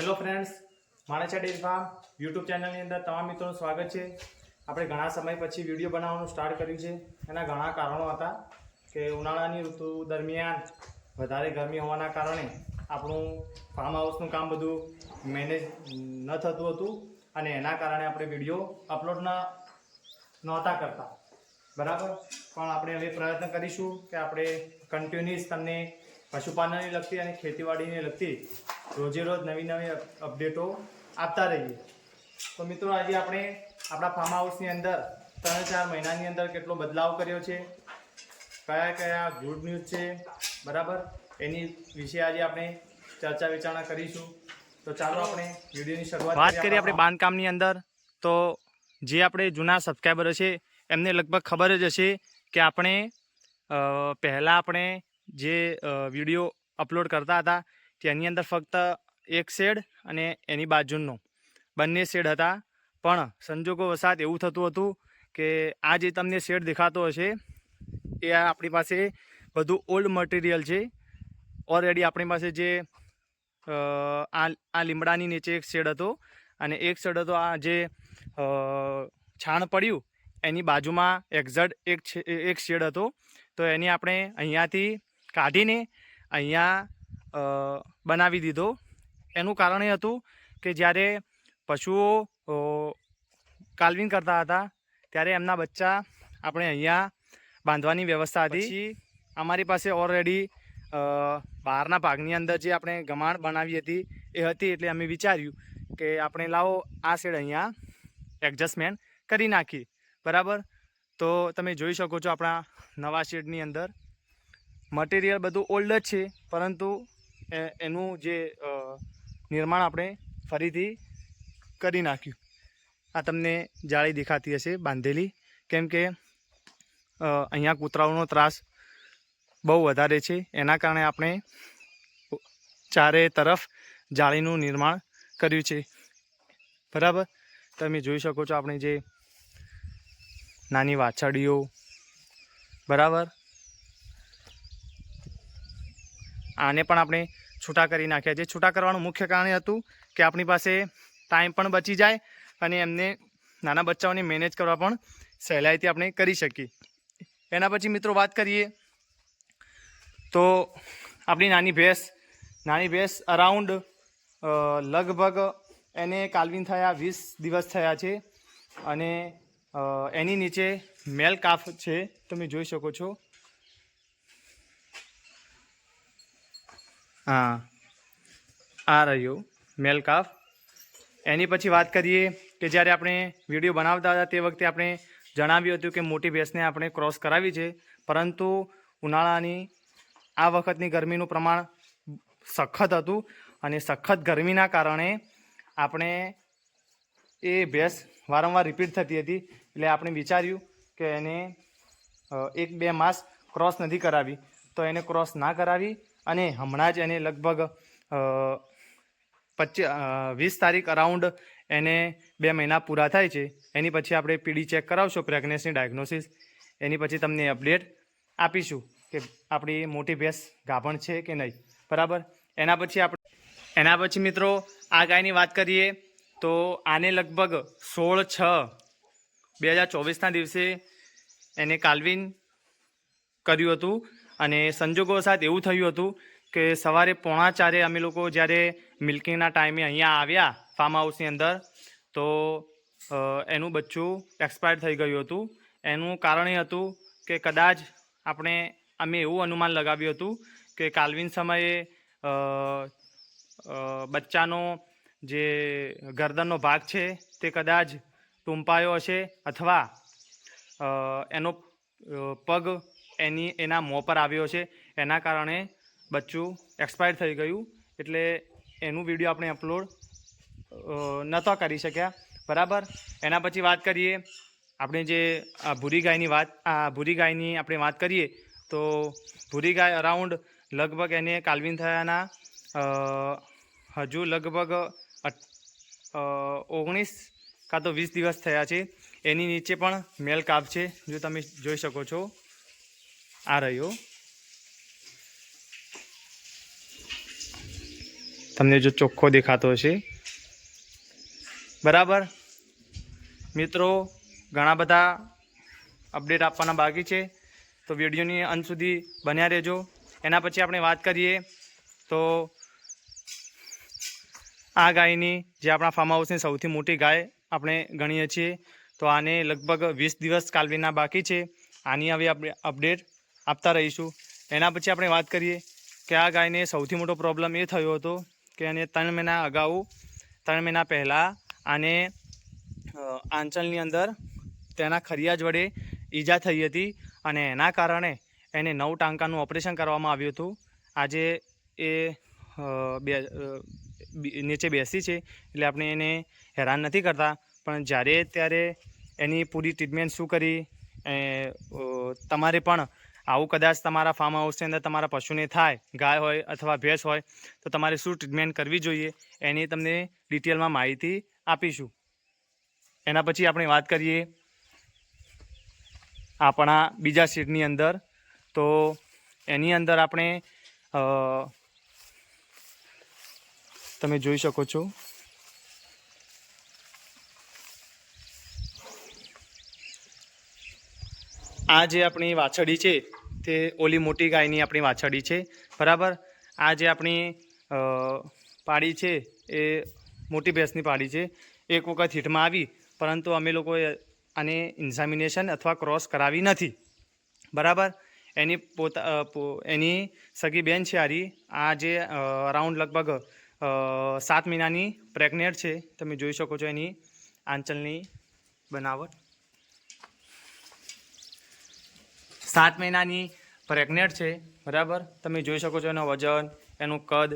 Hello friends Manecha dairy farm YouTube ચેનલની અંદર તમામ મિત્રોનું સ્વાગત છે. આપણે ઘણા સમય પછી વીડિયો બનાવવાનું સ્ટાર્ટ કર્યું છે. એના ઘણા કારણો હતા કે ઉનાળાની ઋતુ દરમિયાન વધારે ગરમી હોવાના કારણે આપણું ફાર્મ હાઉસનું કામ બધું મેનેજ ન થતું હતું અને એના કારણે આપણે વીડિયો અપલોડ નહોતા કરતા. બરાબર? પણ આપણે હવે પ્રયત્ન કરીશું કે આપણે કન્ટિન્યુઅસ તમને પશુપાલનને લગતી અને ખેતીવાડીને લગતી રોજે રોજ નવી નવી અપડેટો આપતા રહીએ. તો મિત્રો આજે આપણે આપણા ફાર્મ હાઉસની અંદર ત્રણ ચાર મહિનાની અંદર કેટલો બદલાવ કર્યો છે કયા કયા ગુડ ન્યૂઝ છે બરાબર? એની વિશે આજે આપણે ચર્ચા વિચારણા કરીશું. તો ચાલો આપણે વિડીયોની શરૂઆત વાત કરીએ આપણે બાંધકામની અંદર. તો જે આપણે જૂના સબસ્ક્રાઈબરો છે એમને લગભગ ખબર જ હશે કે આપણે પહેલાં આપણે જે વીડિયો અપલોડ કરતા હતા તેની અંદર ફક્ત એક શેડ અને એની બાજુનો. બંને શેડ હતા, પણ સંજોગો વસાત એવું થતું હતું કે આ જે તમને શેડ દેખાતો હશે, એ આપણી પાસે બધું ઓલ્ડ મટીરિયલ છે. ઓલરેડી આપણી પાસે જે આ આ લીમડાની નીચે એક શેડ હતો અને એક શેડ હતો આ જે છાણ પડ્યું, એની બાજુમાં એક્ઝેટ એક એક શેડ હતો. તો એની આપણે અહીંયાથી કાઢીને અહીંયા બનાવી દીધો. એનું કારણ એ હતું કે જ્યારે પશુઓ કાલ્વિંગ કરતા હતા ત્યારે એમના બચ્ચા આપણે અહીંયા બાંધવાની વ્યવસ્થા હતી. અમારી પાસે ઓલરેડી બહારના ભાગની અંદર જે આપણે ગમાણ બનાવી હતી એ હતી એટલે અમે વિચાર્યું કે આપણે લાવો આ શેડ અહીંયા એડજસ્ટમેન્ટ કરી નાખી બરાબર? તો તમે જોઈ શકો છો આપણા નવા શેડની અંદર મટીરિયલ બધું ઓલ્ડ જ છે પરંતુ એનું જે નિર્માણ આપણે ફરીથી કરી નાખ્યું. આ તમને જાળી દેખાતી હશે બાંધેલી. કેમ કે અહીંયા કૂતરાઓનો ત્રાસ બહુ વધારે છે. એના કારણે આપણે ચારે તરફ જાળીનું નિર્માણ કર્યું છે. બરાબર? તમે જોઈ શકો છો આપણે જે નાની વાછરડીઓ. બરાબર? આને પણ આપણે છૂટા કરી નાખ્યા છે. છૂટા કરવાનું મુખ્ય કારણ હતું કે આપણી પાસે ટાઈમ પણ બચી જાય અને એમને નાના બચ્ચાઓને મેનેજ કરવા પણ સહેલાઈથી આપણે કરી શકીએ. એના પછી મિત્રો વાત કરીએ તો આપણી નાની ભેંસ. નાની ભેંસ અરાઉન્ડ લગભગ એને કાલવીન થયા, વીસ દિવસ થયા છે અને એની નીચે મેલ કાફ છે. તમે જોઈ શકો છો. હા. આ રહ્યું મેલ કાફ એની પછી વાત કરીએ કે જ્યારે આપણે વીડિયો બનાવતા હતા તે વખતે આપણે જણાવ્યું હતું કે મોટી ભેંસને આપણે ક્રોસ કરાવી છે, પરંતુ ઉનાળાની આ વખતની ગરમીનું પ્રમાણ સખત હતું અને સખત ગરમીના કારણે આપણે એ ભેંસ વારંવાર રિપીટ થતી હતી. એટલે આપણે વિચાર્યું કે એને એક બે માસ ક્રોસ નથી કરાવી. તો એને ક્રોસ ના કરાવી અને હમણાં જ એને લગભગ પચી વીસ તારીખ અરાઉન્ડ એને બે મહિના પૂરા થાય છે. એની પછી આપણે પીડી ચેક કરાવશો પ્રેગ્નન્સી ડાયગ્નોસિસ એની પછી તમને અપડેટ આપીશું કે આપણી મોટી ભેંસ ગાભણ છે કે નહીં. બરાબર? એના પછી આપણે એના પછી મિત્રો આ ગાયની વાત કરીએ તો આને લગભગ સોળ છ બે હજાર ચોવીસના દિવસે એને કાલ્વિન કર્યું હતું. અને સંજોગો સાથે એવું થયું હતું કે સવારે પોણા ચારે અમે લોકો જ્યારે મિલ્કિંગના ટાઈમે અહીંયા આવ્યા ફાર્મ હાઉસની અંદર, તો એનું બચ્ચું એક્સપાયર થઈ ગયું હતું. એનું કારણ એ હતું કે કદાચ આપણે, અમે એવું અનુમાન લગાવ્યું હતું કે કાલ્વિન સમયે બચ્ચાનો જે ગરદનનો ભાગ છે તે કદાચ ટૂંપાયો હશે અથવા એનો પગ એની, એના મોં પર આવ્યો છે. એના કારણે બચ્ચું એક્સપાયર થઈ ગયું. એટલે એનું વીડિયો આપણે અપલોડ નહોતા કરી શક્યા. બરાબર? એના પછી વાત કરીએ. આપણે જે આ ભૂરી ગાયની વાત, આ ભૂરી ગાયની આપણે વાત કરીએ, તો ભૂરી ગાય અરાઉન્ડ લગભગ એને કાલ્વિન થયાના હજુ લગભગ ઓગણીસ કાં તો વીસ દિવસ થયા છે. એની નીચે પણ મેલ કાપ છે, જો તમે જોઈ શકો છો. આ રહ્યો તમને જો ચોખ્ખો દેખાતો હશે. બરાબર? મિત્રો, ઘણા બધા અપડેટ આપવાના બાકી છે. તો વિડીયોની અંત સુધી બન્યા રહેજો. એના પછી આપણે વાત કરીએ તો આ ગાયની, જે આપણા ફાર્મ હાઉસની સૌથી મોટી ગાય આપણે ગણીએ છીએ. તો આને લગભગ વીસ દિવસ કાલવીના બાકી છે. આની હવે અપડેટ આપતા રહીશું. એના પછી આપણે વાત કરીએ કે આ ગાયને સૌથી મોટો પ્રોબ્લેમ એ થયો હતો કે એને ત્રણ મહિના અગાઉ, ત્રણ મહિના પહેલાં આને આંચલની અંદર તેના ખરિયાજ વડે ઈજા થઈ હતી અને એના કારણે એને નવ ટાંકાનું ઓપરેશન કરવામાં આવ્યું હતું. આજે એ બે નીચે બેસી છે એટલે આપણે એને હેરાન નથી કરતા. પણ જ્યારે, ત્યારે એની પૂરી ટ્રીટમેન્ટ શું કરી? તમારે પણ આવું કદાચ તમારા ફાર્મ હાઉસની અંદર તમારા પશુને થાય, ગાય હોય અથવા ભેંસ હોય, તો તમારે શું ટ્રીટમેન્ટ કરવી જોઈએ એની તમને ડિટેલમાં માહિતી આપીશું. એના પછી આપણે વાત કરીએ આપણા બીજા સીટની અંદર. તો એની અંદર આપણે તમે જોઈ શકો છો. આ જે આપણી વાછડી છે તે ઓલી મોટી ગાયની આપણી વાછડી છે. બરાબર? આ જે આપણી પાડી છે, એ મોટી ભેંસની પાડી છે. એક વખત હીટમાં આવી, પરંતુ અમે લોકોએ આને ઇન્ઝામિનેશન અથવા ક્રોસ કરાવી નથી. બરાબર? એની પોતા એની સગી બેન છે હારી આ જે અરાઉન્ડ લગભગ સાત મહિનાની પ્રેગ્નેન્ટ છે. તમે જોઈ શકો છો એની આંચલની બનાવટ. સાત મહિનાની પ્રેગ્નેન્ટ છે, બરાબર? તમે જોઈ શકો છો એનું વજન, એનું કદ,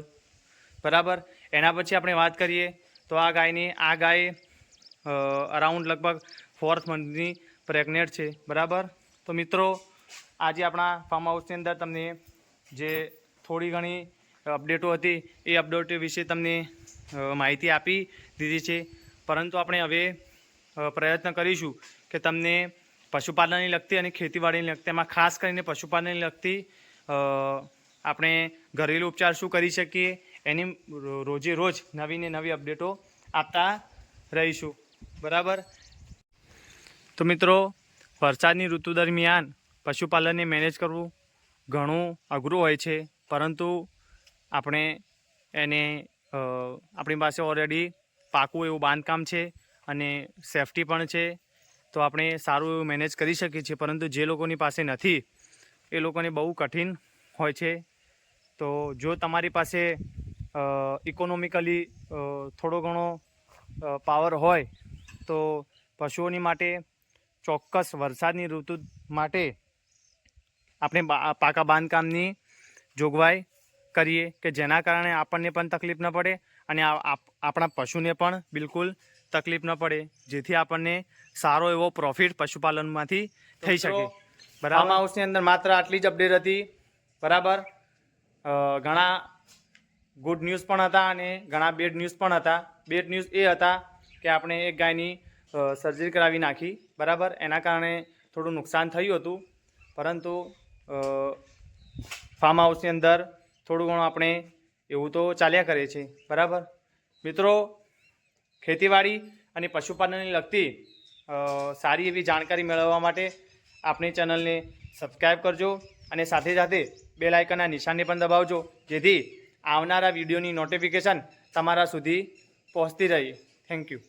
બરાબર? એના પછી આપણે વાત કરીએ તો આ ગાયની, આ ગાય અરાઉન્ડ લગભગ ફોર્થ મંથની પ્રેગ્નેન્ટ છે, બરાબર? તો મિત્રો, આજે આપણા ફાર્મ હાઉસની અંદર તમને જે થોડી ઘણી અપડેટો હતી, એ અપડેટો વિશે તમને માહિતી આપી દીધી છે. પરંતુ આપણે હવે પ્રયત્ન કરીશું કે તમને પશુપાલનને લગતી અને ખેતીવાડીને લગતી, એમાં ખાસ કરીને પશુપાલનને લગતી આપણે ઘરેલું ઉપચાર શું કરી શકીએ, એની રોજે રોજ નવી ને નવી અપડેટો આપતા રહીશું. બરાબર? તો મિત્રો, વરસાદની ઋતુ દરમિયાન પશુપાલનને મેનેજ કરવું ઘણું અઘરું હોય છે, પરંતુ આપણે એને આપણી પાસે ઓલરેડી પાકું એવું બાંધકામ છે અને સેફટી પણ છે. તો આપણે સારું એવું મેનેજ કરી શકીએ છીએ, પરંતુ જે લોકોની પાસે નથી, એ લોકોને બહુ કઠિન હોય છે. તો જો તમારી પાસે ઇકોનોમિકલી થોડો ઘણો પાવર હોય, તો પશુઓની માટે, ચોક્કસ વરસાદની ઋતુ માટે આપણે પાકા બાંધકામની જોગવાઈ કરીએ કે જેના કારણે આપણને પણ તકલીફ ન પડે અને આપ- આપણા પશુને પણ બિલકુલ તકલીફ ન પડે જેથી આપણને સારો એવો પ્રોફિટ પશુપાલનમાંથી થઈ શકે. બરાબર? ફાર્મ હાઉસની અંદર માત્ર આટલી જ અપડેટ હતી. બરાબર? ઘણા ગુડ ન્યૂઝ પણ હતા અને ઘણા બેડ ન્યૂઝ પણ હતા. બેડ ન્યૂઝ એ હતા કે આપણે એક ગાયની સર્જરી કરાવી નાખી. બરાબર? એના કારણે થોડું નુકસાન થયું હતું. પરંતુ ફાર્મ હાઉસની અંદર થોડું ઘણું આપણે એવું તો ચાલ્યા કરે છે. બરાબર? મિત્રો ખેતીવાડી અને પશુપાલનને લગતી સારી એવી જાણકારી મેળવવા માટે આપણી ચેનલને સબસ્ક્રાઈબ કરજો અને સાથે સાથે બે લાઇકનના નિશાનને પણ દબાવજો, જેથી આવનારા વિડીયોની નોટિફિકેશન તમારા સુધી પહોંચતી રહે. Thank you.